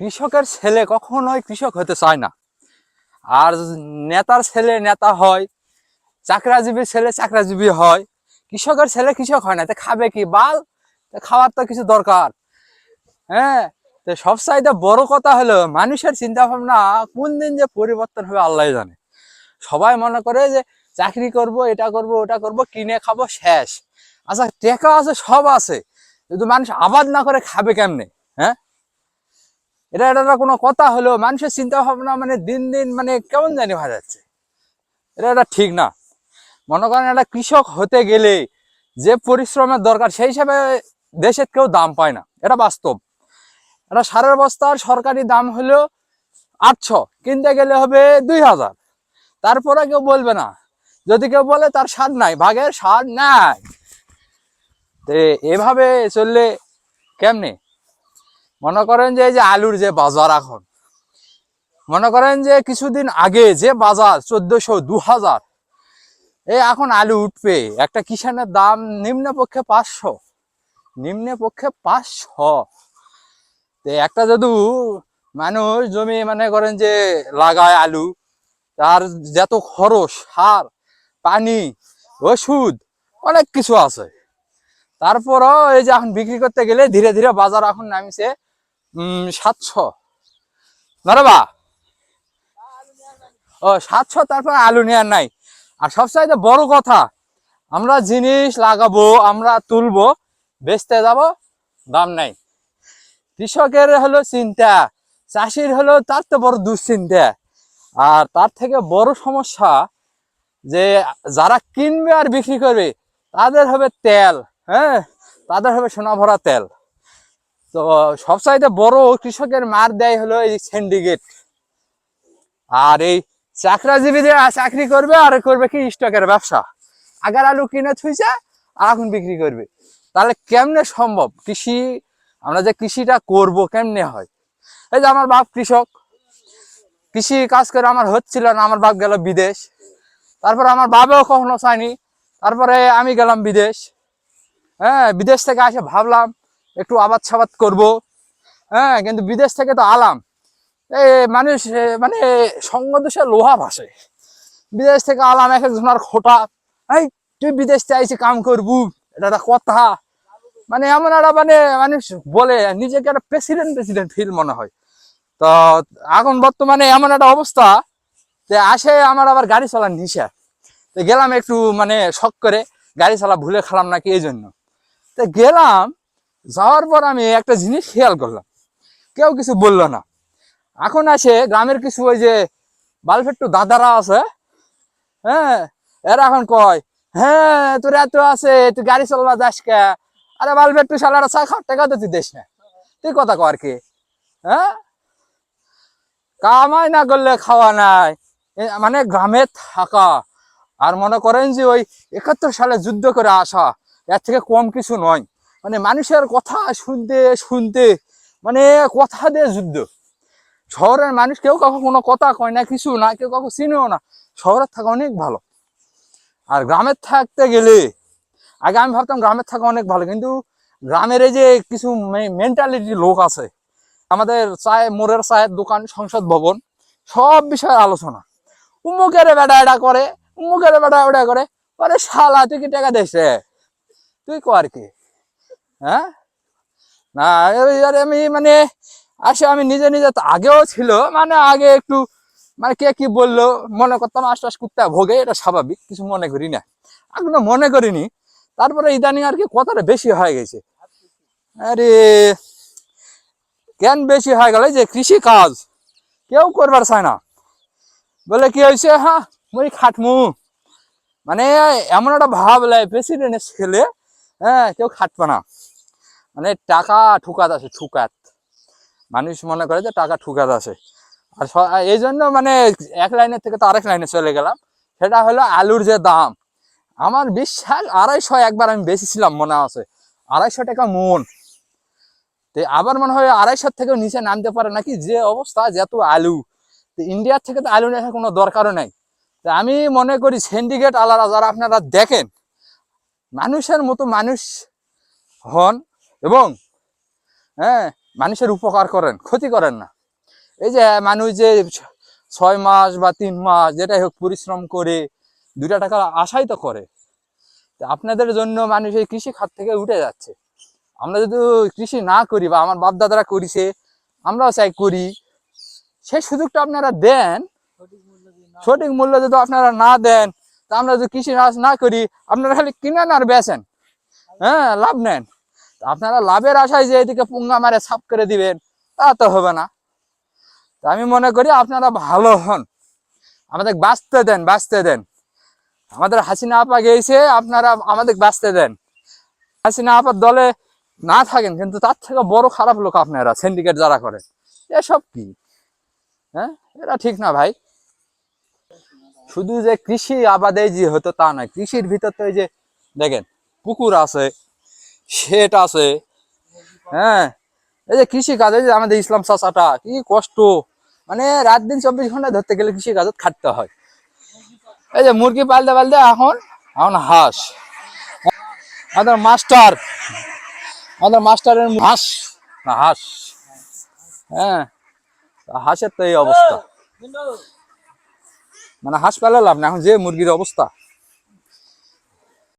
কৃষকের ছেলে কখনোই কৃষক হতে চায় না। আর নেতার ছেলে নেতা হয়, চাকরাজীবী ছেলে চাকরাজীবী হয়, কৃষকের ছেলে কৃষক হয় না, তো খাবে কি বাল? খাওয়ার তো কিছু দরকার। হ্যাঁ তো সবচাইতে বড় কথা হলো মানুষের চিন্তা ভাবনা কোন দিন যে পরিবর্তন হবে আল্লাহ জানে। সবাই মনে করে যে চাকরি করব, এটা করব, ওটা করব, কিনে খাব, শেষ। আচ্ছা টেকা আছে, সব আছে। কিন্তু মানুষ আবাদ না করে খাবে কেমনে? হ্যাঁ? এটা এটা কোনো কথা হলো মানুষের চিন্তা ভাবনা মানে দিন দিন মানে কেমন জানি হয়ে যাচ্ছে। এটা এটা ঠিক না। মনে করেন একটা কৃষক হতে গেলে যে পরিশ্রমের দরকার, সেই হিসাবে দেশের কেউ দাম পায় না। এটা বাস্তব। এটা সারের বস্তার সরকারি দাম হলো আটশো, কিনতে গেলে হবে দুই হাজার। তারপরে কেউ বলবে না। যদি কেউ বলে তার স্বাদ নাই ভাগের স্বাদ নাই। এভাবে চললে কেমনে? মনে করেন যে এই যে আলুর যে বাজার এখন, মনে করেন যে কিছুদিন আগে যে বাজার চোদ্দশো দু হাজার, এই এখন আলু উঠবে একটা কিষানের দাম নিম্ন পক্ষে পাঁচশো, নিম্ন পক্ষে পাঁচশো। তো একটা যদি মানুষ জমি মানে করেন যে লাগায় আলু, তার যত খরচ, সার, পানি, ওষুধ, অনেক কিছু আছে। তারপরও এই যে এখন বিক্রি করতে গেলে ধীরে ধীরে বাজার এখন নামিছে সাতশো। না ও, সাতশো, তারপর আলু নেওয়ার নাই। আর সবচাইতে বড় কথা, আমরা জিনিস লাগাবো, আমরা তুলবো, বেচতে যাব, দাম নাই। কৃষকের হলো চিন্তা, চাষির হলো তার তো বড় দুশ্চিন্তা। আর তার থেকে বড় সমস্যা যে, যারা কিনবে আর বিক্রি করবে, তাদের হবে তেল হ্যাঁ? তাদের হবে সোনা ভরা তেল। তো সবচাইতে বড় কৃষকের মার দেয় হলো এই সিন্ডিকেট আর এই চাকরাজীবীদের চাকরি করবে আর করবে কি স্টকের ব্যবসা। আগের আলু কিনে থুইছে আর এখন বিক্রি করবে। তাহলে কেমনে সম্ভব? কৃষি, আমরা যে কৃষিটা করব কেমনে হয়? এই যে আমার বাপ কৃষক। কৃষি কাজ করে আমার হচ্ছিল না, আমার বাপ গেল বিদেশ। তারপরে আমার বাবাও কখনো চায়নি। তারপরে আমি গেলাম বিদেশ। হ্যাঁ বিদেশ থেকে এসে ভাবলাম একটু আবাদ সাবাদ করব। হ্যাঁ কিন্তু বিদেশ থেকে তো আলাম। এই মানুষ মানে সঙ্গ দোষে লোহা ভাসে। বিদেশ থেকে আলাম এক একজনের খোটা। এই, তুই বিদেশ চাইছি কাম করবু? এটা একটা কথা। মানে এমন একটা মানে মানুষ বলে, নিজেকে একটা প্রেসিডেন্ট প্রেসিডেন্ট ফিল মনে হয়। তো এখন বর্তমানে এমন একটা অবস্থা যে আসে আমার আবার গাড়ি চালার নিশা তো গেলাম একটু মানে শখ করে, গাড়ি চালা ভুলে খেলাম নাকি এই জন্য। তো গেলাম যাওয়ার পর আমি একটা জিনিস খেয়াল করলাম। কেউ কিছু বলল না। এখন আসে গ্রামের কিছু ওই যে বালফেট্টু দাদারা আছে হ্যাঁ এরা এখন কয় হ্যাঁ তোর এত আছে, তুই গাড়ি চালাবা যাস কে? আরে বালফেট্টু সালারা চা খাওয়ার টাকা তো তুই দিস না। তুই কথা কর কি? হ্যাঁ? কামাই না করলে খাওয়া নাই। মানে গ্রামে থাকা। আর মনে করেন যে ওই একাত্তর সালে যুদ্ধ করে আসা, এর থেকে কম কিছু নয়। মানে মানুষের কথা শুনতে শুনতে মানে কথা দিয়ে যুদ্ধ। শহরের মানুষ কেউ কাউকে কোনো কথা কয় না, কিছু না, কেউ কাউকে চিনেও না। শহরের থাকা অনেক ভালো। আর গ্রামের থাকতে গেলে, আগে আমি ভাবতাম গ্রামের থাকা অনেক ভালো, কিন্তু গ্রামের এই যে কিছু মেন্টালিটি লোক আছে, আমাদের চায়, মোড়ের চায়ের দোকান, সংসদ ভবন, সব বিষয়ে আলোচনা। উমুকের বেটা এটা করে, উমুকের বেটা ওটা করে, আরে শালা, তুই কি টাকা দেশে তুই কর কি? হ্যাঁ? না, আর আমি মানে আসে, আমি নিজে নিজে তো আগেও ছিল মানে আগে একটু মানে কে কি বলল, মনে করতাম আশ্বাস কুত্তা ভোগে, এটা স্বাভাবিক, কিছু মনে করি না। এখনও মনে করিনি, তারপরে ইদানিং আর কি কথাটা বেশি হয়ে গেছে। আরে, কেন বেশি হয়ে গেল? যে কৃষি কাজ, কেউ করবার চায় না। বলে কি হয়েছে? হ্যাঁ মুই খাটমু। মানে এমন একটা ভাব লাই প্রেসিডেন্টের ছেলে হ্যাঁ কেউ খাটবে না। মানে টাকা ঠুকাত আছে, ঠুকাত। মানুষ মনে করে যে টাকা ঠুকাত আছে। আর এই জন্য মানে এক লাইনের থেকে তো আরেক লাইনে চলে গেলাম। সেটা হলো আলুর যে দাম। আমার বিশ্বাস আড়াইশো একবার আমি বেশিছিলাম মনে আছে। আড়াইশো টাকা মন। তো আবার মনে হয় আড়াইশোর থেকেও নিচে নামতে পারে নাকি? যে অবস্থা যত আলু। তো ইন্ডিয়ার থেকে তো আলু নেওয়ার কোনো দরকারও নাই। তো আমি মনে করি সিন্ডিকেট আলাদা, যারা আপনারা দেখেন, মানুষের মতো মানুষ হন এবং হ্যাঁ মানুষের উপকার করেন, ক্ষতি করেন না। এই যে মানুষ যে ছয় মাস বা তিন মাস যেটাই হোক পরিশ্রম করে দুটা টাকা আশাই তো করে। আপনাদের জন্য মানুষ এই কৃষি খাত থেকে উঠে যাচ্ছে। আমরা যদি কৃষি না করি বা আমার বাপ দাদারা করিছে, আমরাও চাই করি, সেই সুযোগটা আপনারা দেন। সঠিক মূল্য যদি আপনারা না দেন, তা আমরা যদি কৃষি কাজ না করি, আপনারা খালি কিনেন আর বেচেন। হ্যাঁ লাভ নেন। আপনারা লাভের আশায় যে এদিকে পুঙ্গা মারে সাফ করে দিবেন, তা তো হবে না। আমি মনে করি আপনারা ভালো হন। আমাদের বাঁচতে দেন বাঁচতে দেন। আমাদের হাসিনা আপা গেছে, আপনারা আমাদের বাঁচতে দেন। হাসিনা আপার দলে না থাকেন, কিন্তু তার থেকে বড় খারাপ লোক আপনারা সিন্ডিকেট যারা করেন এসব কি? হ্যাঁ? এটা ঠিক না ভাই। শুধু যে কৃষি আবাদে যে হতো তা নয়, কৃষির ভিতর তো এই যে দেখেন, পুকুর আছে সেট আছে। হ্যাঁ এই যে কৃষি কাজ এই যে আমাদের ইসলাম চাচাটা কি কষ্ট। মানে রাত দিন চব্বিশ ঘণ্টা ধরতে গেলে কৃষি কাজত খাটতে হয়। এই যে মুরগি পালতে পালতে এখন এখন হাঁস। আমাদের মাস্টার, আমাদের মাস্টারের হাঁস, না হাঁস। হ্যাঁ হাঁসের তো এই অবস্থা। মানে হাঁস পালে লাভ না, এখন যে মুরগির অবস্থা।